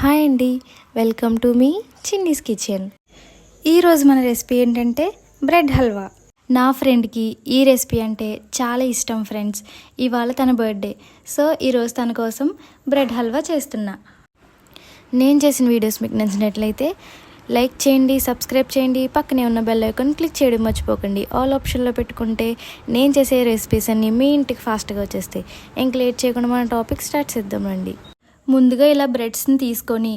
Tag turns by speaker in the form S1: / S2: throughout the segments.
S1: Hi అండి. Welcome to మీ Chinni's kitchen. ఈరోజు మన రెసిపీ ఏంటంటే బ్రెడ్ హల్వా. నా ఫ్రెండ్కి ఈ రెసిపీ అంటే చాలా ఇష్టం ఫ్రెండ్స్. ఇవాళ తన బర్త్డే. సో ఈరోజు తన కోసం బ్రెడ్ హల్వా చేస్తున్నా. నేను చేసిన వీడియోస్ మీకు నచ్చినట్లయితే లైక్ చేయండి సబ్స్క్రైబ్ చేయండి పక్కనే ఉన్న బెల్ ఐకాన్ క్లిక్ చేయడం మర్చిపోకండి. ఆల్ ఆప్షన్లో పెట్టుకుంటే నేను చేసే రెసిపీస్ అన్నీ మీ ఇంటికి ఫాస్ట్గా వచ్చేస్తాయి. ఇంక లేట్ చేయకుండా మన టాపిక్ స్టార్ట్ చేద్దామండి ముందుగా ఇలా బ్రెడ్స్ని తీసుకొని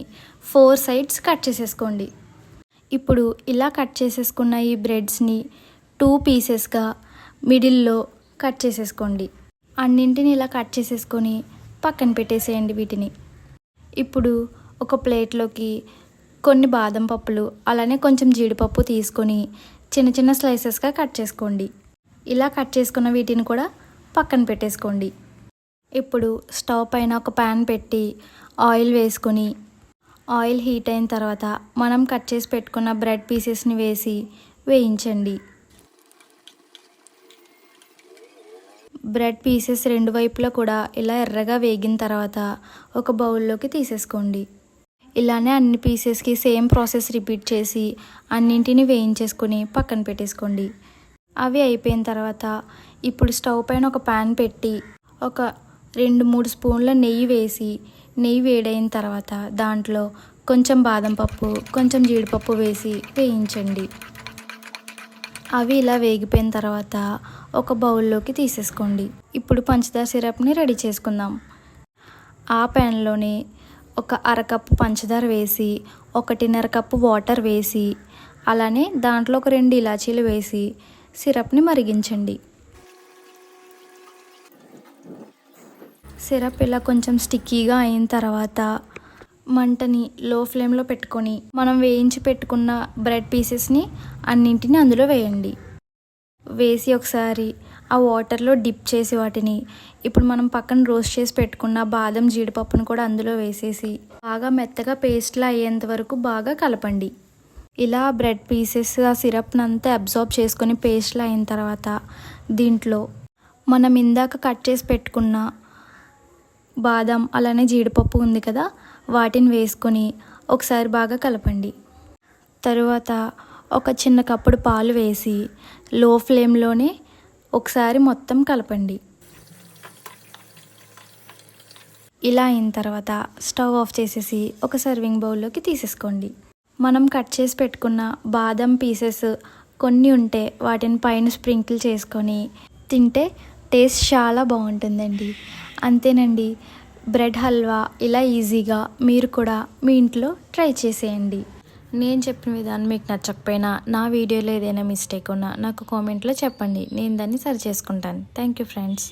S1: ఫోర్ సైడ్స్ కట్ చేసేసుకోండి. ఇప్పుడు ఇలా కట్ చేసేసుకున్న ఈ బ్రెడ్స్ని టూ పీసెస్గా మిడిల్లో కట్ చేసేసుకోండి. అన్నింటిని ఇలా కట్ చేసేసుకొని పక్కన పెట్టేసేయండి వీటిని. ఇప్పుడు ఒక ప్లేట్లోకి కొన్ని బాదం పప్పులు అలానే కొంచెం జీడిపప్పు తీసుకొని చిన్న చిన్న స్లైసెస్గా కట్ చేసుకోండి. ఇలా కట్ చేసుకున్న వీటిని కూడా పక్కన పెట్టేసుకోండి. ఇప్పుడు స్టవ్ పైన ఒక ప్యాన్ పెట్టి ఆయిల్ వేసుకొని ఆయిల్ హీట్ అయిన తర్వాత మనం కట్ చేసి పెట్టుకున్న బ్రెడ్ పీసెస్ని వేసి వేయించండి. బ్రెడ్ పీసెస్ రెండు వైపులా కూడా ఇలా ఎర్రగా వేగిన తర్వాత ఒక బౌల్లోకి తీసేసుకోండి. ఇలానే అన్ని పీసెస్కి సేమ్ ప్రాసెస్ రిపీట్ చేసి అన్నింటిని వేయించేసుకొని పక్కన పెట్టేసుకోండి. అవి అయిపోయిన తర్వాత ఇప్పుడు స్టవ్ పైన ఒక ప్యాన్ పెట్టి ఒక రెండు మూడు స్పూన్ల నెయ్యి వేసి నెయ్యి వేడైన తర్వాత దాంట్లో కొంచెం బాదం పప్పు కొంచెం జీడిపప్పు వేసి వేయించండి. అవి ఇలా వేగిపోయిన తర్వాత ఒక బౌల్లోకి తీసేసుకోండి. ఇప్పుడు పంచదార సిరప్ని రెడీ చేసుకుందాం. ఆ ప్యాన్లోనే ఒక అరకప్పు పంచదార వేసి ఒకటిన్నర కప్పు వాటర్ వేసి అలానే దాంట్లో ఒక రెండు ఇలాచీలు వేసి సిరప్ని మరిగించండి. సిరప్ ఇలా కొంచెం స్టిక్కీగా అయిన తర్వాత మంటని లో ఫ్లేమ్లో పెట్టుకొని మనం వేయించి పెట్టుకున్న బ్రెడ్ పీసెస్ని అన్నింటిని అందులో వేయండి. వేసి ఒకసారి ఆ వాటర్లో డిప్ చేసి వాటిని ఇప్పుడు మనం పక్కన రోస్ట్ చేసి పెట్టుకున్న బాదం జీడిపప్పును కూడా అందులో వేసేసి బాగా మెత్తగా పేస్ట్లా అయ్యేంత వరకు బాగా కలపండి. ఇలా బ్రెడ్ పీసెస్ ఆ సిరప్ని అంతా అబ్జార్బ్ చేసుకొని పేస్ట్లా అయిన తర్వాత దీంట్లో మనం ఇందాక కట్ చేసి పెట్టుకున్న బాదం అలానే జీడిపప్పు ఉంది కదా వాటిని వేసుకొని ఒకసారి బాగా కలపండి. తరువాత ఒక చిన్న కప్పుడు పాలు వేసి లో ఫ్లేమ్లోనే ఒకసారి మొత్తం కలపండి. ఇలా అయిన తర్వాత స్టవ్ ఆఫ్ చేసేసి ఒక సర్వింగ్ బౌల్లోకి తీసేసుకోండి. మనం కట్ చేసి పెట్టుకున్న బాదం పీసెస్ కొన్ని ఉంటే వాటిని పైన స్ప్రింకిల్ చేసుకొని తింటే టేస్ట్ చాలా బాగుంటుందండి. అంతేనండి. బ్రెడ్ హల్వా ఇలా ఈజీగా మీరు కూడా మీ ఇంట్లో ట్రై చేసేయండి. నేను చెప్పిన విధానం మీకు నచ్చకపోయినా నా వీడియోలో ఏదైనా మిస్టేక్ ఉన్నా నాకు కామెంట్లో చెప్పండి. నేను దాన్ని సరి చేసుకుంటాను. Thank you friends.